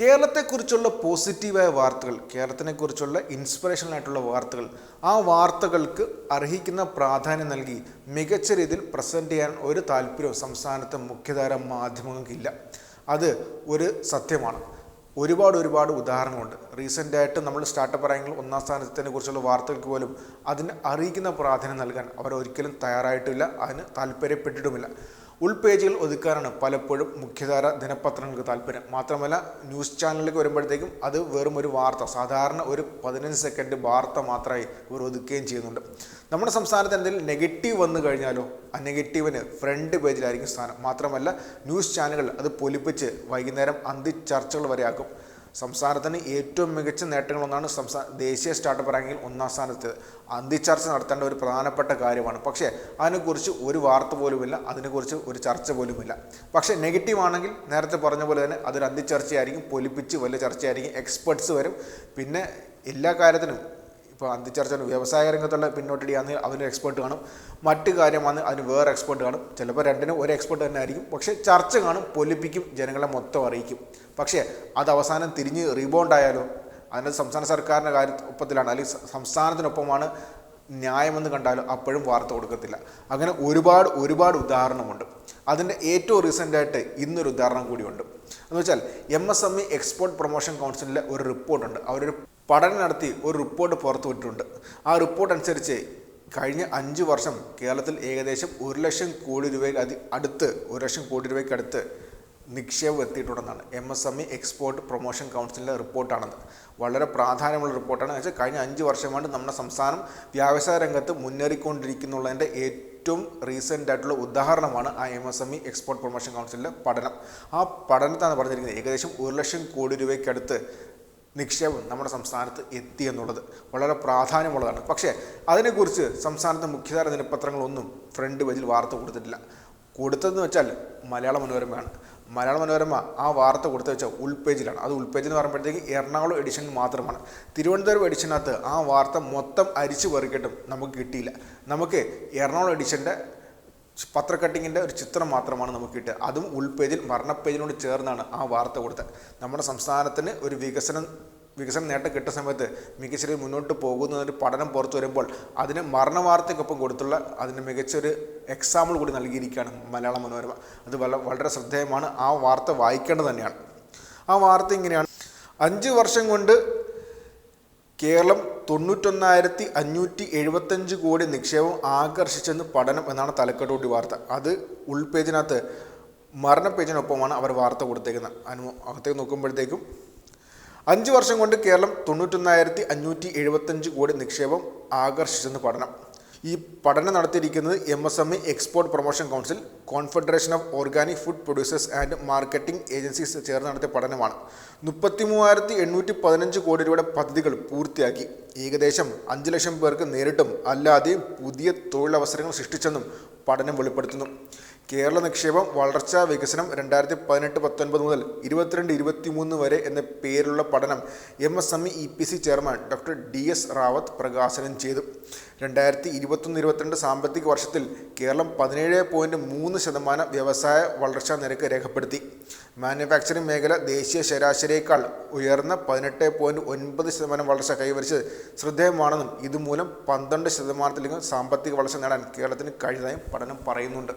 കേരളത്തെക്കുറിച്ചുള്ള പോസിറ്റീവായ വാർത്തകൾ കേരളത്തിനെക്കുറിച്ചുള്ള ഇൻസ്പിറേഷണൽ ആയിട്ടുള്ള വാർത്തകൾ ആ വാർത്തകൾക്ക് അർഹിക്കുന്ന പ്രാധാന്യം നൽകി മികച്ച രീതിയിൽ പ്രസന്റ് ചെയ്യാൻ ഒരു താല്പര്യവും സംസ്ഥാനത്തെ മുഖ്യധാര മാധ്യമങ്ങൾക്കില്ല. അത് ഒരു സത്യമാണ്. ഒരുപാട് ഒരുപാട് ഉദാഹരണങ്ങളുണ്ട്. റീസെന്റ് ആയിട്ട് നമ്മൾ സ്റ്റാർട്ടപ്പ് റാങ്കിൽ ഒന്നാം സ്ഥാനത്തിനെ കുറിച്ചുള്ള വാർത്തകൾക്ക് പോലും അതിന് അറിയിക്കുന്ന പ്രാധാന്യം നൽകാൻ അവർ ഒരിക്കലും തയ്യാറായിട്ടില്ല. അതിന് താല്പര്യപ്പെട്ടിട്ടുമില്ല. ഉൾപേജുകൾ ഒതുക്കാനാണ് പലപ്പോഴും മുഖ്യധാര ദിനപത്രങ്ങൾക്ക് താല്പര്യം. മാത്രമല്ല ന്യൂസ് ചാനലിലേക്ക് വരുമ്പോഴത്തേക്കും അത് വെറും ഒരു വാർത്ത സാധാരണ ഒരു പതിനഞ്ച് സെക്കൻഡ് വാർത്ത മാത്രമായി ഇവർ ഒതുക്കുകയും ചെയ്യുന്നുണ്ട്. നമ്മുടെ സംസ്ഥാനത്ത് എന്തെങ്കിലും നെഗറ്റീവ് വന്നു കഴിഞ്ഞാലോ ആ നെഗറ്റീവിന് ഫ്രണ്ട് പേജിലായിരിക്കും സ്ഥാനം. മാത്രമല്ല ന്യൂസ് ചാനലുകൾ അത് പൊലിപ്പിച്ച് വൈകുന്നേരം അന്തി ചർച്ചകൾ വരെ ആക്കും. സംസ്ഥാനത്തിന് ഏറ്റവും മികച്ച നേട്ടങ്ങളൊന്നാണ് സംസ്ഥാന ദേശീയ സ്റ്റാർട്ടപ്പ് റാങ്കിൽ ഒന്നാം സ്ഥാനത്ത്. അന്തിച്ചർച്ച നടത്തേണ്ട ഒരു പ്രധാനപ്പെട്ട കാര്യമാണ്. പക്ഷേ അതിനെക്കുറിച്ച് ഒരു വാർത്ത പോലുമില്ല അതിനെക്കുറിച്ച് ഒരു ചർച്ച പോലുമില്ല. പക്ഷേ നെഗറ്റീവ് ആണെങ്കിൽ നേരത്തെ പറഞ്ഞ പോലെ തന്നെ അതൊരു അന്തിച്ചർച്ചയായിരിക്കും പൊലിപ്പിച്ച് വലിയ ചർച്ചയായിരിക്കും എക്സ്പെർട്സ് വരും. പിന്നെ എല്ലാ കാര്യത്തിനും ഇപ്പോൾ അന്തിച്ചർച്ച വ്യവസായ രംഗത്തുള്ള പിന്നോട്ടടിയാണെങ്കിൽ അതിന് എക്സ്പേർട്ട് കാണും. മറ്റു കാര്യമാണ് അതിന് വേറെ എക്സ്പേർട്ട് കാണും. ചിലപ്പോൾ രണ്ടിനും ഒരു എക്സ്പേർട്ട് തന്നെ ആയിരിക്കും. പക്ഷേ ചർച്ച കാണും പൊലിപ്പിക്കും ജനങ്ങളെ മൊത്തം അറിയിക്കും. പക്ഷേ അത് അവസാനം തിരിഞ്ഞ് റീബോണ്ട് ആയാലോ? അതിന് സംസ്ഥാന സർക്കാരിന്റെ കാര്യ ഒപ്പത്തിലാണ്. അല്ലെങ്കിൽ സംസ്ഥാനത്തിനൊപ്പമാണ് ന്യായമെന്ന് കണ്ടാലും അപ്പോഴും വാർത്ത കൊടുക്കത്തില്ല. അങ്ങനെ ഒരുപാട് ഒരുപാട് ഉദാഹരണമുണ്ട്. അതിന്റെ ഏറ്റവും റീസെന്റായിട്ട് ഇന്നൊരു ഉദാഹരണം കൂടിയുണ്ട്. എന്ന് വെച്ചാൽ M S M E export promotion കൗൺസിലിലെ ഒരു റിപ്പോർട്ടുണ്ട് അവരൊരു പഠനം നടത്തി ഒരു റിപ്പോർട്ട് പുറത്തുവിട്ടിട്ടുണ്ട് ആ റിപ്പോർട്ട് അനുസരിച്ച് കഴിഞ്ഞ അഞ്ച് വർഷം കേരളത്തിൽ ഏകദേശം ഒരു ലക്ഷം കോടി രൂപയ്ക്ക് അതി അടുത്ത് ഒരു ലക്ഷം കോടി രൂപയ്ക്ക് അടുത്ത് നിക്ഷേപം എത്തിയിട്ടുണ്ടെന്നാണ്. M S M E export promotion കൗൺസിലിന്റെ റിപ്പോർട്ടാണത് വളരെ പ്രാധാന്യമുള്ള റിപ്പോർട്ടാണ്. വെച്ചാൽ കഴിഞ്ഞ അഞ്ച് വർഷം കൊണ്ട് നമ്മുടെ സംസ്ഥാനം വ്യവസായ രംഗത്ത് മുന്നേറിക്കൊണ്ടിരിക്കുന്നുള്ളതിന്റെ ഏറ്റവും റീസെന്റ് ആയിട്ടുള്ള ഉദാഹരണമാണ് ആ M S M E export promotion കൗൺസിലിന്റെ പഠനം. ആ പഠനത്താണ് പറഞ്ഞിരിക്കുന്നത് ഏകദേശം ഒരു ലക്ഷം കോടി രൂപയ്ക്കടുത്ത് നിക്ഷേപം നമ്മുടെ സംസ്ഥാനത്ത് എത്തി എന്നുള്ളത് വളരെ പ്രാധാന്യമുള്ളതാണ്. പക്ഷേ അതിനെക്കുറിച്ച് സംസ്ഥാനത്തെ മുഖ്യധാര ദിനപത്രങ്ങളൊന്നും ഫ്രണ്ട് പേജിൽ വാർത്ത കൊടുത്തിട്ടില്ല. കൊടുത്തതെന്ന് വെച്ചാൽ മലയാള മനോരമയാണ്. മലയാള മനോരമ ആ വാർത്ത കൊടുത്തു വെച്ചാൽ ഉൾപേജിലാണ്. അത് ഉൾപേജ് എന്ന് പറയുമ്പോഴത്തേക്ക് എറണാകുളം എഡിഷൻ മാത്രമാണ്. തിരുവനന്തപുരം എഡിഷനകത്ത് ആ വാർത്ത മൊത്തം അരിച്ചു പെറുക്കിയിട്ടും നമുക്ക് കിട്ടിയില്ല. നമുക്ക് എറണാകുളം എഡിഷന്റെ പത്രക്കട്ടിങ്ങിന്റെ ഒരു ചിത്രം മാത്രമാണ് നമുക്ക് കിട്ടുക. അതും ഉൾപേജിൽ മരണപ്പേജിനോട് ചേർന്നാണ് ആ വാർത്ത കൊടുത്തത്. നമ്മുടെ സംസ്ഥാനത്തിന് ഒരു വികസനം വികസന നേട്ടം കിട്ടുന്ന സമയത്ത് മികച്ച രീതിയിൽ മുന്നോട്ട് പോകുന്ന ഒരു പഠനം പുറത്തു വരുമ്പോൾ അതിന് മരണ വാർത്തയ്ക്കൊപ്പം കൊടുത്തുള്ള അതിന് മികച്ചൊരു എക്സാമ്പിൾ കൂടി നൽകിയിരിക്കുകയാണ് മലയാള മനോരമ. അത് വള വളരെ ശ്രദ്ധേയമാണ്. ആ വാർത്ത വായിക്കേണ്ടത് തന്നെയാണ്. ആ വാർത്ത ഇങ്ങനെയാണ്. അഞ്ച് വർഷം കൊണ്ട് കേരളം തൊണ്ണൂറ്റൊന്നായിരത്തി അഞ്ഞൂറ്റി എഴുപത്തഞ്ച് കോടി നിക്ഷേപം ആകർഷിച്ചെന്ന് പഠനം എന്നാണ് തലക്കെട്ടുകൂടി വാർത്ത. അത് ഉൾപേജിനകത്ത് മരണ പേജിനൊപ്പമാണ് അവർ വാർത്ത കൊടുത്തേക്കുന്നത്. അനു അകത്തേക്ക് നോക്കുമ്പോഴത്തേക്കും അഞ്ച് വർഷം കൊണ്ട് കേരളം തൊണ്ണൂറ്റൊന്നായിരത്തി അഞ്ഞൂറ്റി എഴുപത്തഞ്ച് കോടി നിക്ഷേപം ആകർഷിച്ചെന്ന് പഠനം. ഈ പഠനം നടത്തിയിരിക്കുന്നത് M S M E export promotion council confederation of organic food producers and marketing agencies ചേർന്ന് നടത്തിയ പഠനമാണ്. മുപ്പത്തി മൂവായിരത്തി എണ്ണൂറ്റി പതിനഞ്ച് കോടി രൂപയുടെ പദ്ധതികൾ പൂർത്തിയാക്കി. ഏകദേശം അഞ്ച് ലക്ഷം പേർക്ക് നേരിട്ടും അല്ലാതെയും പുതിയ തൊഴിലവസരങ്ങൾ സൃഷ്ടിച്ചെന്നും പഠനം വെളിപ്പെടുത്തുന്നു. കേരള നിക്ഷേപം വളർച്ചാ വികസനം രണ്ടായിരത്തി പതിനെട്ട് പത്തൊൻപത് മുതൽ ഇരുപത്തിരണ്ട് ഇരുപത്തിമൂന്ന് വരെ എന്ന പേരിലുള്ള പഠനം M S M E P C chairman doctor D S Rawat പ്രകാശനം ചെയ്തു. രണ്ടായിരത്തി ഇരുപത്തൊന്ന് ഇരുപത്തിരണ്ട് സാമ്പത്തിക വർഷത്തിൽ കേരളം പതിനേഴ് പോയിന്റ് മൂന്ന് ശതമാനം വ്യവസായ വളർച്ചാ നിരക്ക് രേഖപ്പെടുത്തി. മാനുഫാക്ചറിംഗ് മേഖല ദേശീയ ശരാശരിയേക്കാൾ ഉയർന്ന പതിനെട്ട് പോയിന്റ് ഒൻപത് ശതമാനം വളർച്ച കൈവരിച്ചത് ശ്രദ്ധേയമാണെന്നും ഇതുമൂലം പന്ത്രണ്ട് ശതമാനത്തിലെങ്കിലും സാമ്പത്തിക വളർച്ച നേടാൻ കേരളത്തിന് കഴിഞ്ഞതായും പഠനം പറയുന്നുണ്ട്.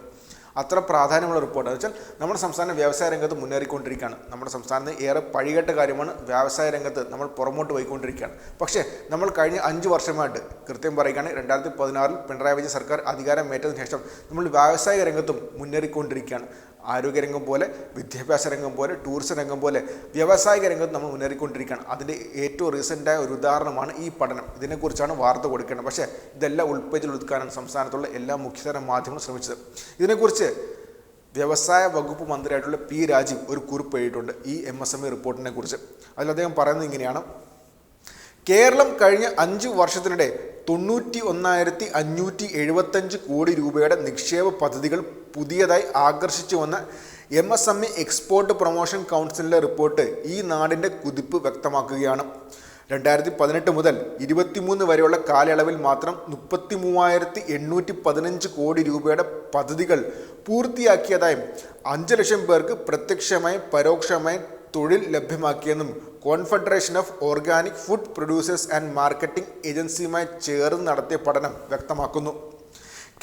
അത്ര പ്രാധാന്യമുള്ള റിപ്പോർട്ട് എന്ന് വെച്ചാൽ നമ്മുടെ സംസ്ഥാനം വ്യവസായ രംഗത്ത് മുന്നേറിക്കൊണ്ടിരിക്കുകയാണ്. നമ്മുടെ സംസ്ഥാനത്ത് ഏറെ പഴികെട്ട കാര്യമാണ് വ്യവസായ രംഗത്ത് നമ്മൾ പുറമോട്ട് പോയിക്കൊണ്ടിരിക്കുകയാണ്. പക്ഷേ നമ്മൾ കഴിഞ്ഞ അഞ്ച് വർഷമായിട്ട് കൃത്യം പറയുകയാണെങ്കിൽ രണ്ടായിരത്തി പതിനാറിൽ പിണറായി വിജയൻ സർക്കാർ അധികാരം ഏറ്റതിനു ശേഷം നമ്മൾ വ്യാവസായിക രംഗത്തും മുന്നേറിക്കൊണ്ടിരിക്കുകയാണ്. ആരോഗ്യരംഗം പോലെ വിദ്യാഭ്യാസ രംഗം പോലെ ടൂറിസം രംഗം പോലെ വ്യാവസായിക രംഗത്ത് നമ്മൾ മുന്നേറിക്കൊണ്ടിരിക്കുകയാണ്. അതിന്റെ ഏറ്റവും റീസെന്റായ ഒരു ഉദാഹരണമാണ് ഈ പഠനം. ഇതിനെക്കുറിച്ചാണ് വാർത്ത കൊടുക്കേണ്ടത്. പക്ഷേ ഇതെല്ലാം ഉൾപ്പേജിൽ ഒതുക്കാനാണ് സംസ്ഥാനത്തുള്ള എല്ലാ മുഖ്യതര മാധ്യമങ്ങളും ശ്രമിച്ചത്. ഇതിനെക്കുറിച്ച് വ്യവസായ വകുപ്പ് മന്ത്രിയായിട്ടുള്ള പി രാജീവ് ഒരു കുറിപ്പ് എഴുതിയിട്ടുണ്ട് ഈ എം എസ് എം ഇ റിപ്പോർട്ടിനെ കുറിച്ച് അതിൽ അദ്ദേഹം പറയുന്നത് ഇങ്ങനെയാണ്. കേരളം കഴിഞ്ഞ അഞ്ച് വർഷത്തിനിടെ തൊണ്ണൂറ്റി ഒന്നായിരത്തി അഞ്ഞൂറ്റി എഴുപത്തഞ്ച് കോടി രൂപയുടെ നിക്ഷേപ പദ്ധതികൾ പുതിയതായി ആകർഷിച്ചു വന്ന M S M E export promotion കൗൺസിലിന്റെ റിപ്പോർട്ട് ഈ നാടിന്റെ കുതിപ്പ് വ്യക്തമാക്കുകയാണ്. രണ്ടായിരത്തി പതിനെട്ട് മുതൽ ഇരുപത്തിമൂന്ന് വരെയുള്ള കാലയളവിൽ മാത്രം മുപ്പത്തി മൂവായിരത്തി എണ്ണൂറ്റി പതിനഞ്ച് കോടി രൂപയുടെ പദ്ധതികൾ പൂർത്തിയാക്കിയതായും അഞ്ച് ലക്ഷം പേർക്ക് പ്രത്യക്ഷമായും പരോക്ഷമായും തൊഴിൽ ലഭ്യമാക്കിയെന്നും confederation of organic food producers and marketing ഏജൻസിയുമായി ചേർന്ന് നടത്തിയ പഠനം വ്യക്തമാക്കുന്നു.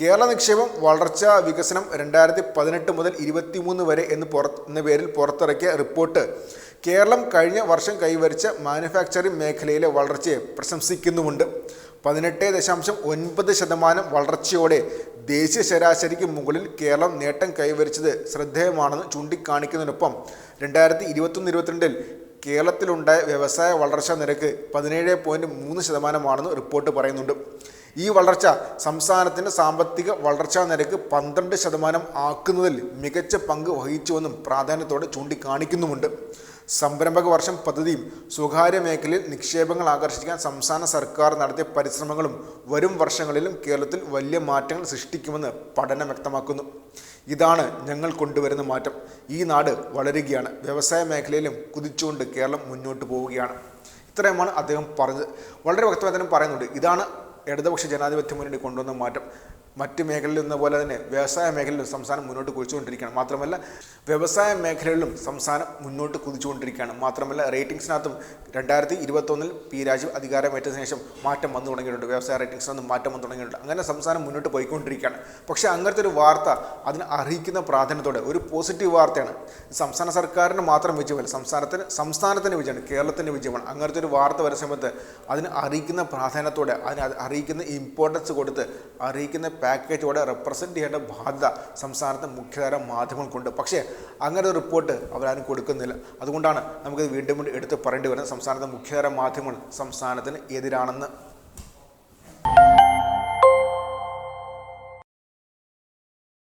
കേരള നിക്ഷേപം വളർച്ചാ വികസനം രണ്ടായിരത്തി പതിനെട്ട് മുതൽ ഇരുപത്തിമൂന്ന് വരെ എന്ന് പുറത്ത് എന്ന പേരിൽ പുറത്തിറക്കിയ റിപ്പോർട്ട് കേരളം കഴിഞ്ഞ വർഷം കൈവരിച്ച മാനുഫാക്ചറിംഗ് മേഖലയിലെ വളർച്ചയെ പ്രശംസിക്കുന്നുമുണ്ട്. പതിനെട്ട് ദശാംശം ഒൻപത് ശതമാനം വളർച്ചയോടെ ദേശീയ ശരാശരിക്ക് മുകളിൽ കേരളം നേട്ടം കൈവരിച്ചത് ശ്രദ്ധേയമാണെന്ന് ചൂണ്ടിക്കാണിക്കുന്നതിനൊപ്പം രണ്ടായിരത്തി ഇരുപത്തൊന്ന് ഇരുപത്തിരണ്ടിൽ കേരളത്തിലുണ്ടായ വ്യവസായ വളർച്ചാ നിരക്ക് പതിനേഴ് പോയിന്റ് മൂന്ന് ശതമാനമാണെന്ന് റിപ്പോർട്ട് പറയുന്നുണ്ട്. ഈ വളർച്ച സംസ്ഥാനത്തിന്റെ സാമ്പത്തിക വളർച്ചാ നിരക്ക് പന്ത്രണ്ട് ശതമാനം ആക്കുന്നതിൽ മികച്ച പങ്ക് വഹിച്ചുവെന്നും പ്രാധാന്യത്തോടെ ചൂണ്ടിക്കാണിക്കുന്നുമുണ്ട്. സംരംഭക വർഷം പദ്ധതിയും സ്വകാര്യ മേഖലയിൽ നിക്ഷേപങ്ങൾ ആകർഷിക്കാൻ സംസ്ഥാന സർക്കാർ നടത്തിയ പരിശ്രമങ്ങളും വരും വർഷങ്ങളിലും കേരളത്തിൽ വലിയ മാറ്റങ്ങൾ സൃഷ്ടിക്കുമെന്ന് പഠനം വ്യക്തമാക്കുന്നു. ഇതാണ് ഞങ്ങൾ കൊണ്ടുവരുന്ന മാറ്റം. ഈ നാട് വളരുകയാണ്. വ്യവസായ മേഖലയിലും കുതിച്ചുകൊണ്ട് കേരളം മുന്നോട്ട് പോവുകയാണ്. ഇത്രയുമാണ് അദ്ദേഹം പറഞ്ഞത്. വളരെ വ്യക്തമായി തന്നെ പറയുന്നുണ്ട്. ഇതാണ് ഇടതുപക്ഷ ജനാധിപത്യ മുന്നണി കൊണ്ടുവന്ന മാറ്റം. മറ്റ് മേഖലയിൽ എന്ന പോലെ തന്നെ വ്യവസായ മേഖലയിലും സംസ്ഥാനം മുന്നോട്ട് കുതിച്ചുകൊണ്ടിരിക്കുകയാണ്. മാത്രമല്ല വ്യവസായ മേഖലകളിലും സംസ്ഥാനം മുന്നോട്ട് കുതിച്ചുകൊണ്ടിരിക്കുകയാണ്. മാത്രമല്ല റേറ്റിംഗ്സിനകത്തും രണ്ടായിരത്തി ഇരുപത്തൊന്നിൽ പി രാജീവ് അധികാരമേറ്റതിനു ശേഷം മാറ്റം വന്നു തുടങ്ങിയിട്ടുണ്ട്. വ്യവസായ റേറ്റിംഗ്സിനൊന്നും മാറ്റം വന്നു തുടങ്ങിയിട്ടുണ്ട്. അങ്ങനെ സംസ്ഥാനം മുന്നോട്ട് പോയിക്കൊണ്ടിരിക്കുകയാണ്. പക്ഷേ അങ്ങനത്തെ ഒരു വാർത്ത അതിന് അർഹിക്കുന്ന പ്രാധാന്യത്തോടെ ഒരു പോസിറ്റീവ് വാർത്തയാണ്. സംസ്ഥാന സർക്കാരിന് മാത്രം വിജയമല്ല സംസ്ഥാനത്തിന് സംസ്ഥാനത്തിന്റെ വിജയമാണ് കേരളത്തിന്റെ വിജയമാണ്. അങ്ങനത്തെ ഒരു വാർത്ത വരുന്ന സമയത്ത് അതിന് അറിയിക്കുന്ന പ്രാധാന്യത്തോടെ അതിന് അത് അറിയിക്കുന്ന ഇമ്പോർട്ടൻസ് കൊടുത്ത് അറിയിക്കുന്ന പാക്കേജോടെ റെപ്രസെന്റ് ചെയ്യേണ്ട ബാധ്യത സംസ്ഥാനത്തെ മുഖ്യധാര മാധ്യമങ്ങൾക്കുണ്ട്. പക്ഷേ അങ്ങനെ ഒരു റിപ്പോർട്ട് അവരാരും കൊടുക്കുന്നില്ല. അതുകൊണ്ടാണ് നമുക്കിത് വീണ്ടും വീണ്ടും എടുത്ത് പറയേണ്ടി വരുന്നത്. സംസ്ഥാനത്തെ മുഖ്യധാര മാധ്യമങ്ങൾ സംസ്ഥാനത്തിന് എതിരാണെന്ന്.